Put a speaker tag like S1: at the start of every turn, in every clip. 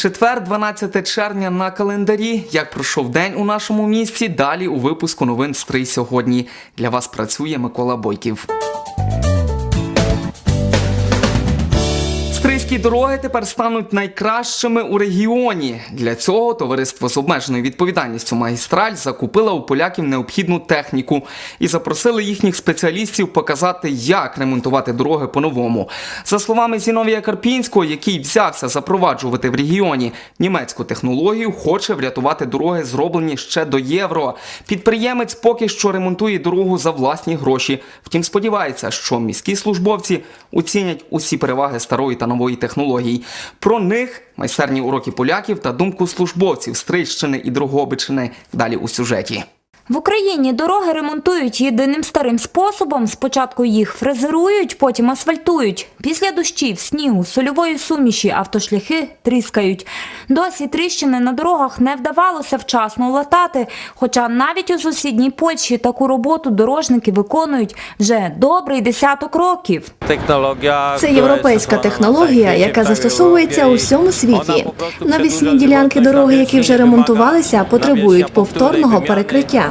S1: Четвер, 12 червня на календарі. Як пройшов день у нашому місті? Далі у випуску новин Стрий сьогодні. Для вас працює Микола Бойків. Стрийські дороги тепер стануть найкращими у регіоні. Для цього товариство з обмеженою відповідальністю магістраль закупила у поляків необхідну техніку і запросили їхніх спеціалістів показати, як ремонтувати дороги по-новому. За словами Зіновія Карпінського, який взявся запроваджувати в регіоні німецьку технологію, хоче врятувати дороги, зроблені ще до євро. Підприємець поки що ремонтує дорогу за власні гроші. Втім, сподівається, що міські службовці оцінять усі переваги старої та нової технологій. Про них майстерні уроки поляків та думку службовців Стрийщини і Дрогобичини далі у сюжеті.
S2: В Україні дороги ремонтують єдиним старим способом. Спочатку їх фрезерують, потім асфальтують. Після дощів, снігу, сольової суміші автошляхи тріскають. Досі тріщини на дорогах не вдавалося вчасно латати, хоча навіть у сусідній Польщі таку роботу дорожники виконують вже добрий десяток років.
S3: Технологія
S4: Це європейська технологія, яка застосовується у всьому світі. Навісні ділянки дороги, які вже ремонтувалися, потребують повторного перекриття.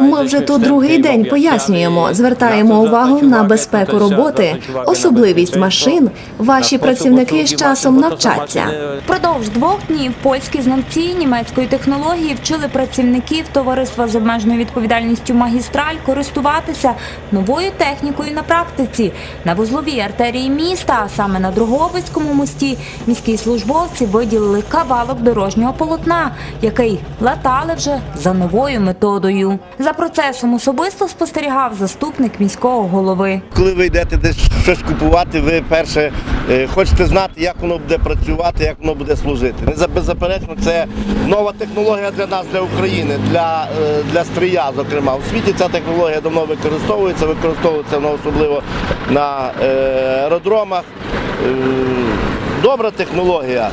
S4: Ми вже тут другий день пояснюємо, звертаємо увагу на безпеку роботи, особливість машин. Ваші працівники з часом навчаться.
S2: Впродовж двох днів польські знавці німецької технології вчили працівників товариства з обмеженою відповідальністю магістраль користуватися новою технікою на практиці. На вузловій артерії міста, а саме на Дрогобицькому мості, міські службовці виділили кавалок дорожнього полотна, який латали вже за новою методою. За процесом особисто спостерігав заступник міського голови.
S5: Коли ви йдете десь щось купувати, ви перше е, хочете знати, як воно буде працювати, як воно буде служити. Беззаперечно, це нова технологія для нас, для України, для, е, для стрия, зокрема. У світі ця технологія давно використовується, використовується вона особливо на е, аеродромах. Добра технологія.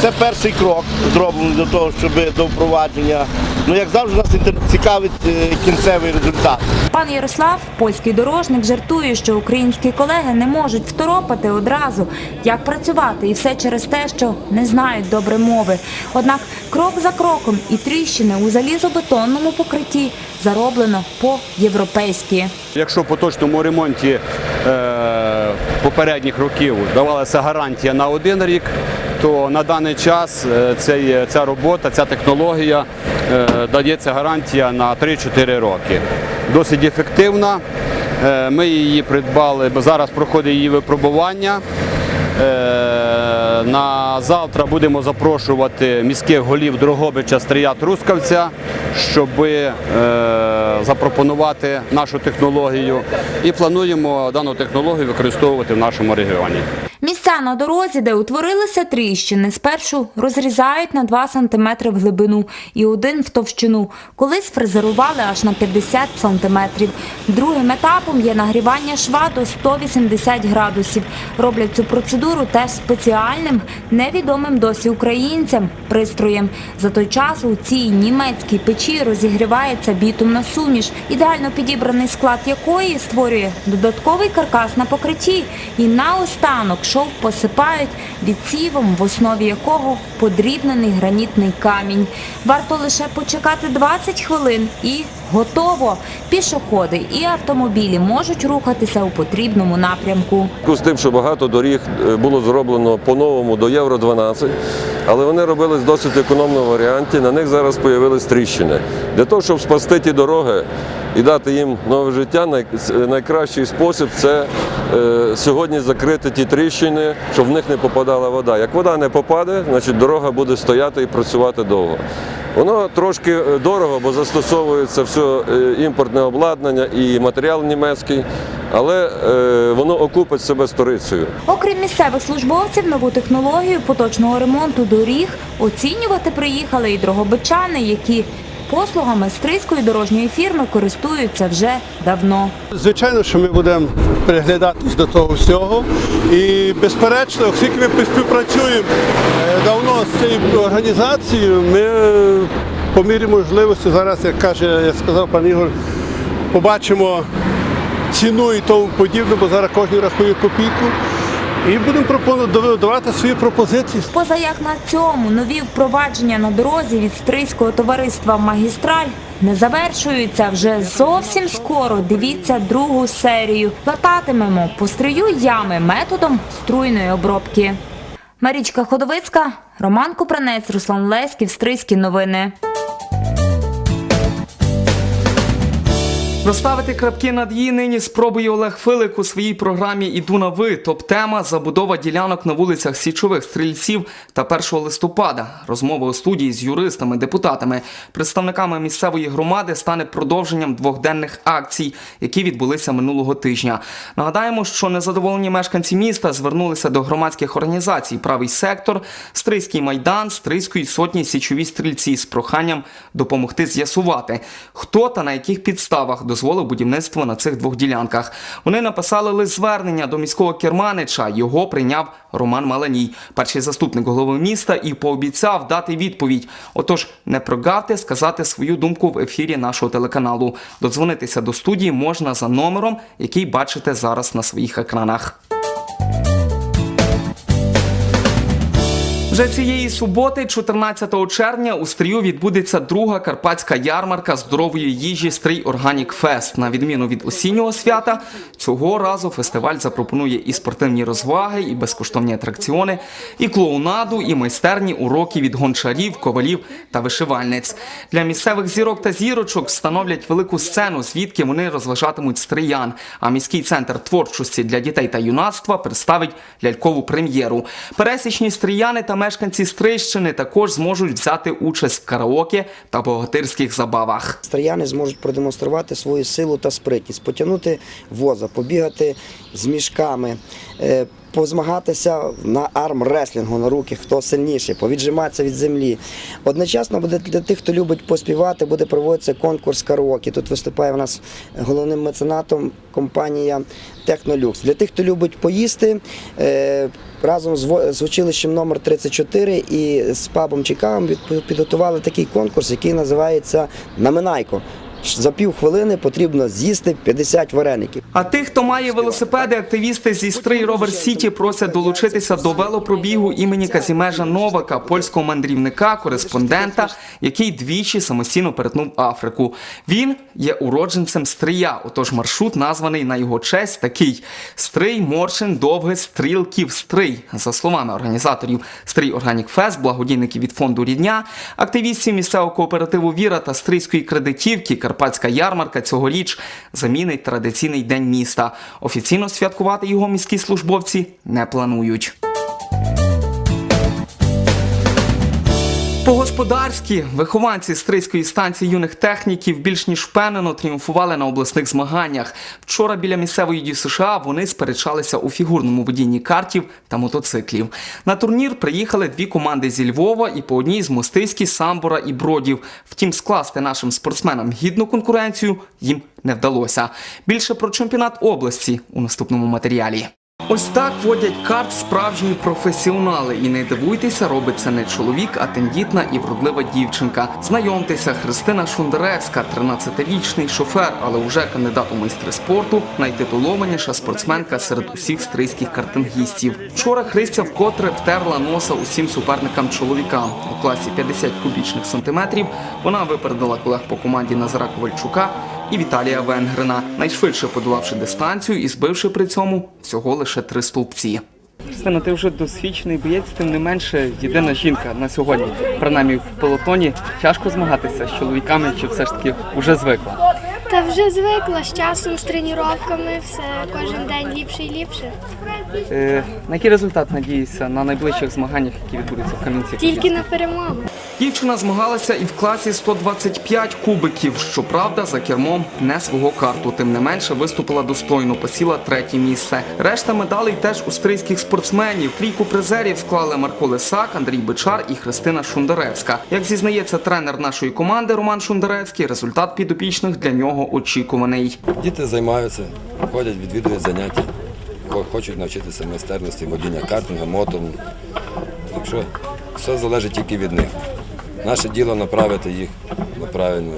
S5: Це перший крок зроблений до того, щоб до впровадження. Ну, як завжди, нас цікавить е, кінцевий результат.
S2: Пан Ярослав, польський дорожник, жартує, що українські колеги не можуть второпати одразу, як працювати, і все через те, що не знають добре мови. Однак крок за кроком і тріщини у залізобетонному покритті зароблено по-європейськи.
S6: Якщо в поточному ремонті е, попередніх років давалася гарантія на один рік, то на даний час е, ця робота, ця технологія е, дається гарантія на 3-4 роки. Досить ефективна. Е, ми її придбали, бо зараз проходить її випробування. Е, На завтра будемо запрошувати міських голів Дрогобича, Стрия, Трускавця, щоб запропонувати нашу технологію. І плануємо дану технологію використовувати в нашому регіоні.
S2: Місця на дорозі, де утворилися тріщини, спершу розрізають на 2 см в глибину і один в товщину. Колись фрезерували аж на 50 см. Другим етапом є нагрівання шва до 180 градусів. Роблять цю процедуру теж спеціальним, невідомим досі українцям пристроєм. За той час у цій німецькій печі розігрівається бітумна суміш, ідеально підібраний склад якої створює додатковий каркас на покритті. І наостанок шов посипають відсівом, в основі якого подрібнений гранітний камінь. Варто лише почекати 20 хвилин і готово. Пішоходи і автомобілі можуть рухатися у потрібному напрямку.
S7: з тим, що багато доріг е, було зроблено по-новому до Євро 12, але вони робились в досить економному варіанті. На них зараз з'явились тріщини. Для того, щоб спасти ті дороги і дати їм нове життя, найкращий спосіб це е, сьогодні закрити ті тріщини, щоб в них не попадала вода. Як вода не попаде, значить дорога буде стояти і працювати довго. Воно трошки е, дорого, бо застосовується все е, імпортне обладнання і матеріал німецький, але е, воно окупить себе сторицею.
S2: Окрім місцевих службовців, нову технологію поточного ремонту доріг оцінювати приїхали і дрогобичани, які послугами стрийської дорожньої фірми користуються вже давно.
S8: Звичайно, що ми будемо приглядатись до того всього. І безперечно, оскільки ми співпрацюємо е, давно з цією організацією, ми е, по мірі можливості зараз, як каже, як сказав пан Ігор, побачимо ціну і тому подібне, бо зараз кожен рахує копійку. І будемо давати свої пропозиції.
S2: Поза як на цьому нові впровадження на дорозі від стрийського товариства Магістраль не завершуються вже зовсім скоро. Дивіться другу серію. Лататимемо по стрию ями методом струйної обробки. Марічка Ходовицька, Роман Купранець, Руслан Леськів, Стрийські новини.
S1: Розставити крапки над її нині спробує Олег Филик у своїй програмі Іду на ви. Топ-тема забудова ділянок на вулицях Січових стрільців та 1 листопада. Розмова у студії з юристами, депутатами, представниками місцевої громади стане продовженням двохденних акцій, які відбулися минулого тижня. Нагадаємо, що незадоволені мешканці міста звернулися до громадських організацій Правий сектор, Стрийський майдан, Стрийської сотні січові стрільці з проханням допомогти з'ясувати, хто та на яких підставах дозволив будівництво на цих двох ділянках. Вони написали лист звернення до міського керманича. Його прийняв Роман Маланій, перший заступник голови міста, і пообіцяв дати відповідь. Отож, не прогавте сказати свою думку в ефірі нашого телеканалу. Додзвонитися до студії можна за номером, який бачите зараз на своїх екранах. Вже цієї суботи, 14 червня, у Стрію відбудеться друга карпатська ярмарка здорової їжі Стрій Органік Фест. На відміну від осіннього свята, цього разу фестиваль запропонує і спортивні розваги, і безкоштовні атракціони, і клоунаду, і майстерні уроки від гончарів, ковалів та вишивальниць. Для місцевих зірок та зірочок встановлять велику сцену, звідки вони розважатимуть стриян. А міський центр творчості для дітей та юнацтва представить лялькову прем'єру. Пересічні стріяни та мешканці Стрийщини також зможуть взяти участь в караоке та богатирських забавах.
S3: Стрияни зможуть продемонструвати свою силу та спритність, потягнути воза, побігати з мішками, е, позмагатися на армреслінгу на руки, хто сильніший, повіджиматися від землі. Одночасно буде для тих, хто любить поспівати, буде проводитися конкурс караоке. Тут виступає в нас головним меценатом компанія Технолюкс. Для тих, хто любить поїсти, е, разом з училищем номер 34 і з пабом від- підготували такий конкурс, який називається Наминайко. За пів хвилини потрібно з'їсти 50 вареників.
S1: А тих, хто має велосипеди, активісти зі Стрий Ровер Сіті просять долучитися до велопробігу імені Казімежа Новака, польського мандрівника, кореспондента, який двічі самостійно перетнув Африку. Він є уродженцем Стрия, отож маршрут названий на його честь такий: Стрий, Моршин, Довгий, Стрілків, Стрий. За словами організаторів Стрий Органік Фест, благодійників від фонду Рідня, активістів місцевого кооперативу Віра та Стрийської кредитівки, Карпатська ярмарка цьогоріч замінить традиційний день міста. Офіційно святкувати його міські службовці не планують. По-господарськи вихованці Стрийської станції юних техніків більш ніж впевнено тріумфували на обласних змаганнях. Вчора біля місцевої Ді США вони сперечалися у фігурному водінні картів та мотоциклів. На турнір приїхали дві команди зі Львова і по одній з Мостиські, Самбора і Бродів. Втім, скласти нашим спортсменам гідну конкуренцію їм не вдалося. Більше про чемпіонат області у наступному матеріалі. Ось так водять карт справжні професіонали. І не дивуйтеся, робить це не чоловік, а тендітна і вродлива дівчинка. Знайомтеся, Христина Шундаревська, 13-річний шофер, але вже кандидат у майстри спорту, найтитулованіша спортсменка серед усіх стрийських картингістів. Вчора Христя вкотре втерла носа усім суперникам чоловікам. У класі 50 кубічних сантиметрів вона випередила колег по команді Назара Ковальчука і Віталія Венгрина, найшвидше подолавши дистанцію і збивши при цьому всього лише три стовпці. Стена, ти вже досвідчений боєць, тим не менше єдина жінка на сьогодні, принаймні в пелотоні. Тяжко змагатися з чоловіками, чи все ж таки вже звикла?
S9: Та вже звикла з часом, з тренуваннями, все кожен день ліпше і ліпше.
S1: Е, на який результат надієшся на найближчих змаганнях, які відбудуться в Кам'янці?
S9: Тільки на перемогу.
S1: Дівчина змагалася і в класі 125 кубиків. Щоправда, за кермом не свого карту. Тим не менше виступила достойно, посіла третє місце. Решта медалей теж у стрийських спортсменів. Трійку призерів склали Марко Лисак, Андрій Бичар і Христина Шундаревська. Як зізнається тренер нашої команди Роман Шундаревський, результат підопічних для нього очікуваний.
S10: Діти займаються, ходять, відвідують заняття, хо- хочуть навчитися майстерності водіння картинга, мотом. Так що все залежить тільки від них. Наше діло направити їх на правильну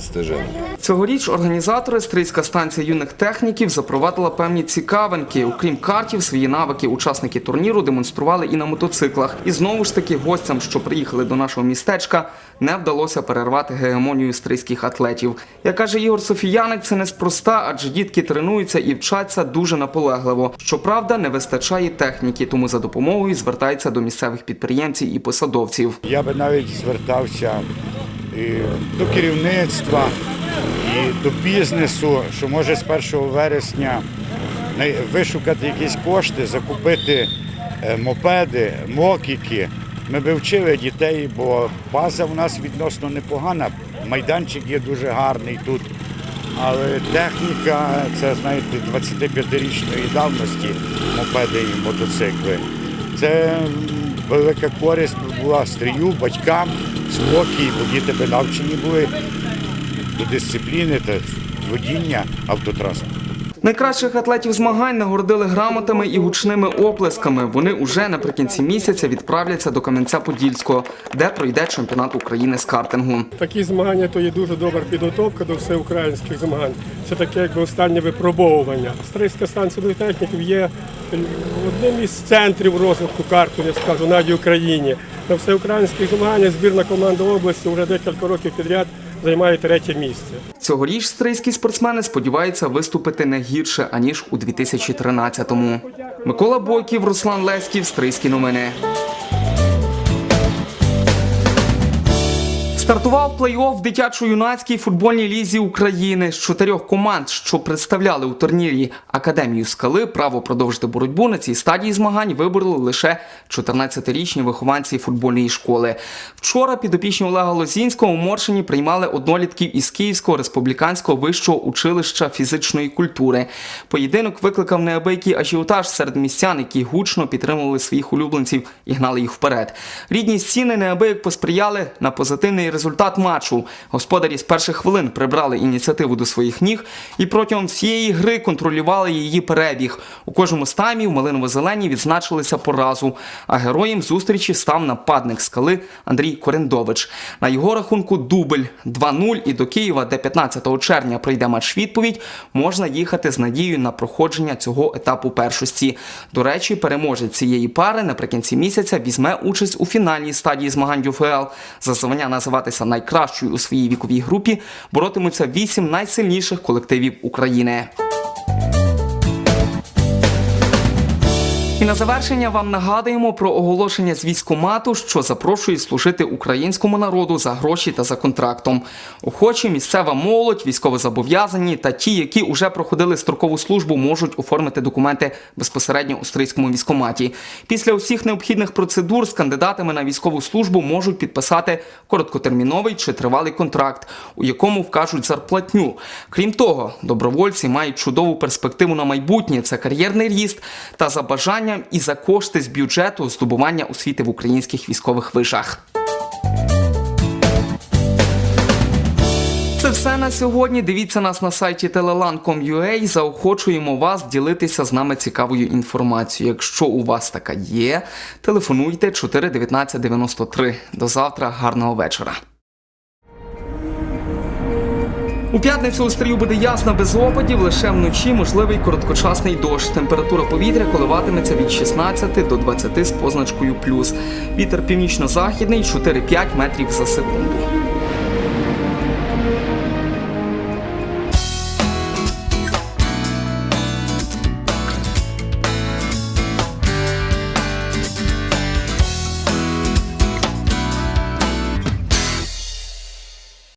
S10: стежину.
S1: Цьогоріч організатори Стрийська станція юних техніків запровадила певні цікавинки. Окрім картів, свої навики учасники турніру демонстрували і на мотоциклах. І знову ж таки гостям, що приїхали до нашого містечка, не вдалося перервати гегемонію стрийських атлетів. Як каже Ігор Софіяник, це неспроста, адже дітки тренуються і вчаться дуже наполегливо. Щоправда, не вистачає техніки, тому за допомогою звертаються до місцевих підприємців і посадовців.
S11: Я би навіть звертався до керівництва і до бізнесу, що може з 1 вересня вишукати якісь кошти, закупити е, мопеди, мокіки. Ми би вчили дітей, бо база у нас відносно непогана. Майданчик є дуже гарний тут. Але техніка, це знаєте, 25-річної давності мопеди і мотоцикли. Це велика користь була стрію, батькам, спокій, бо діти би навчені були до дисципліни та водіння автотранспорту.
S1: Найкращих атлетів змагань нагородили грамотами і гучними оплесками. Вони уже наприкінці місяця відправляться до Кам'янця-Подільського, де пройде чемпіонат України з картингу.
S12: Такі змагання то є дуже добра підготовка до всеукраїнських змагань. Це таке якби останнє випробовування. Стрийська станція техніків є одним із центрів розвитку карту, я скажу, навіть в Україні. На всеукраїнських змаганнях збірна команда області вже декілька років підряд займає третє місце.
S1: Цьогоріч стрийські спортсмени сподіваються виступити не гірше аніж у 2013-му. Микола Бойків, Руслан Леськів, Стрийські новини. Стартував плей-офф дитячо-юнацькій футбольній лізі України з чотирьох команд, що представляли у турнірі Академію скали. Право продовжити боротьбу на цій стадії змагань вибороли лише 14-річні вихованці футбольної школи. Вчора підопічні Олега Лозінського у Моршині приймали однолітків із Київського республіканського вищого училища фізичної культури. Поєдинок викликав неабиякий ажіотаж серед містян, які гучно підтримували своїх улюбленців і гнали їх вперед. Рідні стіни неабияк посприяли на позитивний результат матчу. Господарі з перших хвилин прибрали ініціативу до своїх ніг і протягом всієї гри контролювали її перебіг. У кожному з таймів малиново-зелені відзначилися по разу, а героєм зустрічі став нападник скали Андрій Корендович. На його рахунку дубль 2-0 і до Києва, де 15 червня прийде матч відповідь, можна їхати з надією на проходження цього етапу першості. До речі, переможець цієї пари наприкінці місяця візьме участь у фінальній стадії змагань ЮФЛ. За звання називатися найкращою у своїй віковій групі боротимуться вісім найсильніших колективів України. І на завершення вам нагадуємо про оголошення з військомату, що запрошує служити українському народу за гроші та за контрактом. Охочі, місцева молодь, військовозобов'язані та ті, які вже проходили строкову службу, можуть оформити документи безпосередньо у стрийському військоматі. Після усіх необхідних процедур з кандидатами на військову службу можуть підписати короткотерміновий чи тривалий контракт, у якому вкажуть зарплатню. Крім того, добровольці мають чудову перспективу на майбутнє це кар'єрний ріст та за бажанням і за кошти з бюджету здобування освіти в українських військових вишах. Це все на сьогодні. Дивіться нас на сайті telelan.com.ua. Заохочуємо вас ділитися з нами цікавою інформацією. Якщо у вас така є, телефонуйте 419 93. До завтра, гарного вечора. У п'ятницю у стрію буде ясно без опадів, лише вночі можливий короткочасний дощ. Температура повітря коливатиметься від 16 до 20 з позначкою плюс. Вітер північно-західний 4-5 метрів за секунду.